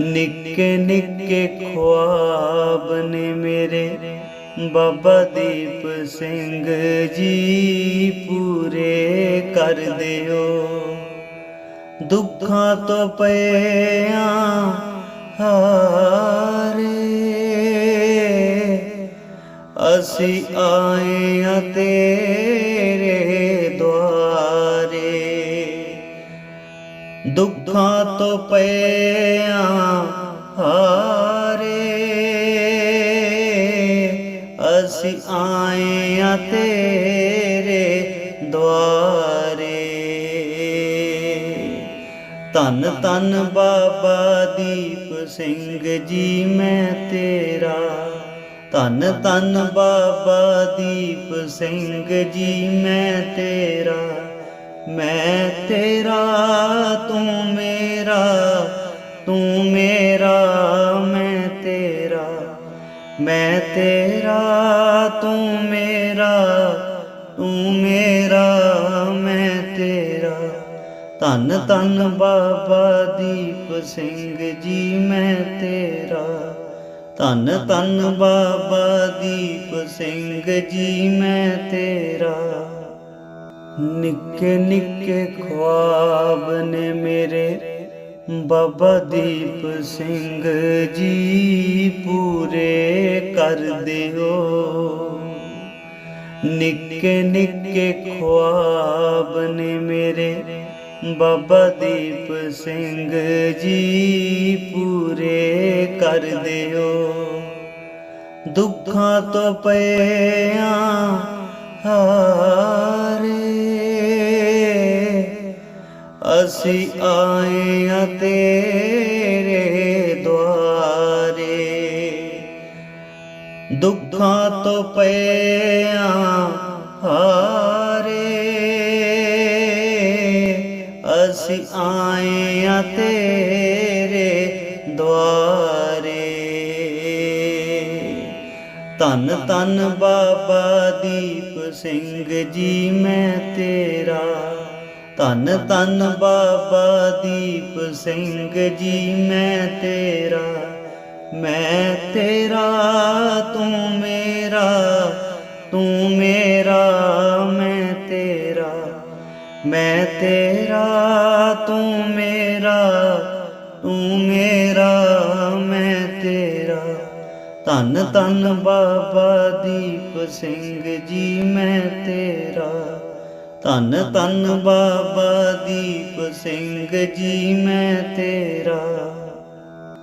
ਨਿੱਕੇ ਨਿੱਕੇ ਖੁਆਬ ਨੇ ਮੇਰੇ ਬਾਬਾ ਦੀਪ ਸਿੰਘ ਜੀ ਪੂਰੇ ਕਰ ਦਿਓ। ਦੁੱਖਾਂ ਤੋਂ ਪਿਆ ਹਾਰੇ। ਅਸੀਂ ਆਏ ਆ ਤੇਰੇ ਦੁੱਖਾਂ ਤੋਂ ਪਿਆ ਹਾਰੇ। ਅਸੀਂ ਆਏ ਆ ਤੇਰੇ ਦੁਆਰੇ। ਧੰਨ ਧੰਨ ਬਾਬਾ ਦੀਪ ਸਿੰਘ ਜੀ, ਮੈਂ ਤੇਰਾ। ਧੰਨ ਧੰਨ ਬਾਬਾ ਦੀਪ ਸਿੰਘ ਜੀ, ਮੈਂ ਤੇਰਾ। ਮੈਂ ਤੇਰਾ, ਤੂੰ ਮੇਰਾ ਤੂੰ ਮੇਰਾ, ਮੈਂ ਤੇਰਾ। ਮੈਂ ਤੇਰਾ, ਤੂੰ ਮੇਰਾ ਤੂੰ ਮੇਰਾ, ਮੈਂ ਤੇਰਾ। ਧੰਨ ਧੰਨ ਬਾਬਾ ਦੀਪ ਸਿੰਘ ਜੀ, ਮੈਂ ਤੇਰਾ। ਧੰਨ ਧੰਨ ਬਾਬਾ ਦੀਪ ਸਿੰਘ ਜੀ, ਮੈਂ ਤੇਰਾ। ਨਿੱਕੇ ਨਿੱਕੇ ਖੁਆਬ ਨੇ ਮੇਰੇ ਬਾਬਾ ਦੀਪ ਸਿੰਘ ਜੀ ਪੂਰੇ ਕਰ ਦਿਓ। ਨਿੱਕੇ ਨਿੱਕੇ ਖੁਆਬ ਨੇ ਮੇਰੇ ਬਾਬਾ ਦੀਪ ਸਿੰਘ ਜੀ ਪੂਰੇ ਕਰ ਦਿਓ। ਦੁੱਖਾਂ ਤੋਂ ਪਿਆ ਹਾਰੇ ਅਸੀਂ ਆਏ ਆ ਤੇਰੇ ਦੁਆਰੇ। ਦੁੱਖਾਂ ਤੋਂ ਪਿਆ ਹਾਰੇ। ਅਸੀਂ ਆਏ ਆ ਤੇਰੇ ਦੁਆਰੇ। ਧੰਨ ਧੰਨ ਬਾਬਾ ਦੀਪ ਸਿੰਘ ਜੀ, ਮੈਂ ਤੇਰਾ ਧੰਨ ਧੰਨ ਬਾਬਾ ਦੀਪ ਸਿੰਘ ਜੀ, ਮੈਂ ਤੇਰਾ ਮੈਂ ਤੇਰਾ, ਤੂੰ ਮੇਰਾ ਤੂੰ ਮੇਰਾ, ਮੈਂ ਤੇਰਾ ਮੈਂ ਤੇਰਾ, ਤੂੰ ਮੇਰਾ ਤੂੰ ਮੇਰਾ, ਮੈਂ ਤੇਰਾ। ਧੰਨ ਧੰਨ ਬਾਬਾ ਦੀਪ ਸਿੰਘ ਜੀ, ਮੈਂ ਤੇਰਾ। ਧੰਨ ਧੰਨ ਬਾਬਾ ਦੀਪ ਸਿੰਘ ਜੀ ਮੈਂ ਤੇਰਾ